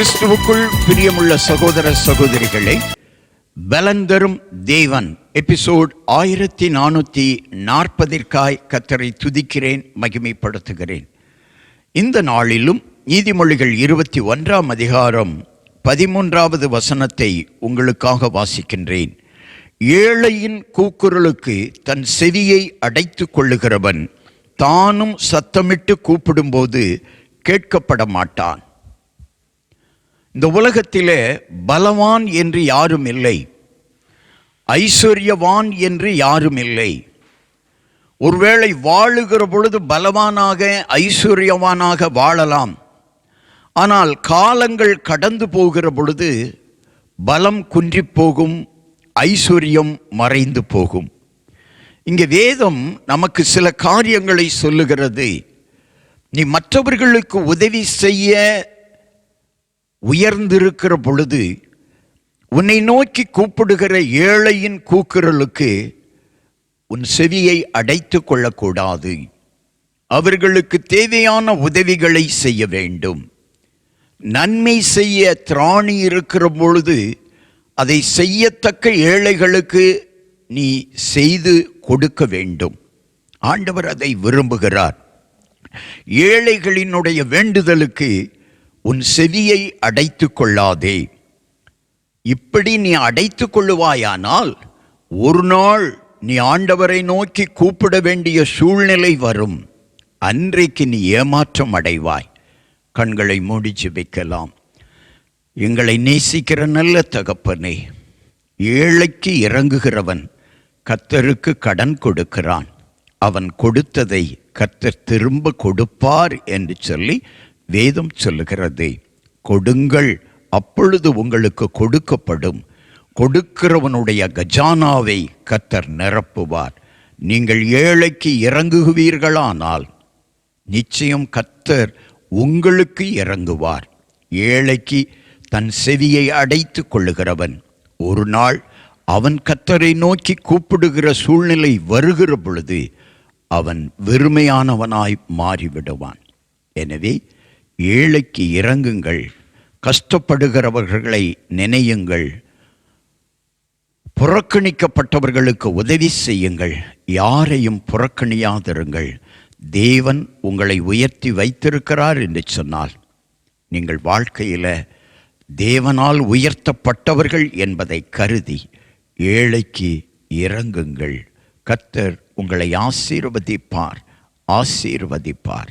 கிறிஸ்துவுக்குள் பிரியமுள்ள சகோதர சகோதரிகளை பலந்தரும் தேவன். எபிசோட் ஆயிரத்தி நானூற்றி நாற்பதிற்காய் கத்தரை துதிக்கிறேன் மகிமைப்படுத்துகிறேன். இந்த நாளிலும் நீதிமொழிகள் இருபத்தி ஒன்றாம் அதிகாரம் பதிமூன்றாவது வசனத்தை உங்களுக்காக வாசிக்கின்றேன். ஏழையின் கூக்குரலுக்கு தன் செவியை அடைத்து கொள்ளுகிறவன் தானும் சத்தமிட்டு கூப்பிடும்போது கேட்கப்பட மாட்டான் இந்த உலகத்திலே பலவான் என்று யாரும் இல்லை. ஐஸ்வர்யவான் என்று யாரும் இல்லை. ஒருவேளை வாழுகிற பொழுது பலவானாக ஐஸ்வர்யவானாக வாழலாம். ஆனால் காலங்கள் கடந்து போகிற பொழுது பலம் குன்றிப் போகும் ஐஸ்வர்யம் மறைந்து போகும். இங்கே வேதம் நமக்கு சில காரியங்களை சொல்லுகிறது. நீ மற்றவர்களுக்கு உதவி செய்ய உயர்ந்திருக்கிற பொழுது உன்னை நோக்கி கூப்பிடுகிற ஏழையின் கூக்குரலுக்கு உன் செவியை அடைத்து கொள்ளக்கூடாது. அவர்களுக்கு தேவையான உதவிகளை செய்ய வேண்டும். நன்மை செய்ய திராணி இருக்கிற பொழுது அதை செய்யத்தக்க ஏழைகளுக்கு நீ செய்து கொடுக்க வேண்டும். ஆண்டவர் அதை விரும்புகிறார். ஏழைகளினுடைய வேண்டுதலுக்கு உன் செவியை அடைத்து கொள்ளாதே. இப்படி நீ அடைத்து கொள்ளுவாயானால் ஒரு நாள் நீ ஆண்டவரை நோக்கி கூப்பிட வேண்டிய சூழ்நிலை வரும். அன்றைக்கு நீ ஏமாற்றம் அடைவாய். கண்களை மூடி வைக்கலாம். எங்களை நேசிக்கிற நல்ல தகப்பனே ஏழைக்கு இறங்குகிறவன் கத்தருக்கு கடன் கொடுக்கிறான். அவன் கொடுத்ததை கத்தர் திரும்ப கொடுப்பார் என்று சொல்லி வேதம் சொல்லுகிறது கொடுங்கள் அப்பொழுது உங்களுக்கு கொடுக்கப்படும். கொடுக்கிறவனுடைய கஜானாவை கத்தர் நிரப்புவார். நீங்கள் ஏழைக்கு இறங்குகிறீர்களானால் நிச்சயம் கத்தர் உங்களுக்கு இறங்குவார். ஏழைக்கு தன் செவியை அடைத்து கொள்ளுகிறவன் ஒரு நாள் அவன் கத்தரை நோக்கி கூப்பிடுகிற சூழ்நிலை வருகிற பொழுது அவன் வெறுமையானவனாய் மாறிவிடுவான். எனவே ஏழைக்கு இறங்குங்கள் கஷ்டப்படுகிறவர்களை நினையுங்கள் புறக்கணிக்கப்பட்டவர்களுக்கு உதவி செய்யுங்கள் யாரையும் புறக்கணியாதிருங்கள். தேவன் உங்களை உயர்த்தி வைத்திருக்கிறார் என்று சொன்னால் நீங்கள் வாழ்க்கையில் தேவனால் உயர்த்தப்பட்டவர்கள் என்பதை கருதி ஏழைக்கு இறங்குங்கள். கத்தர் உங்களை ஆசீர்வதிப்பார் ஆசீர்வதிப்பார்.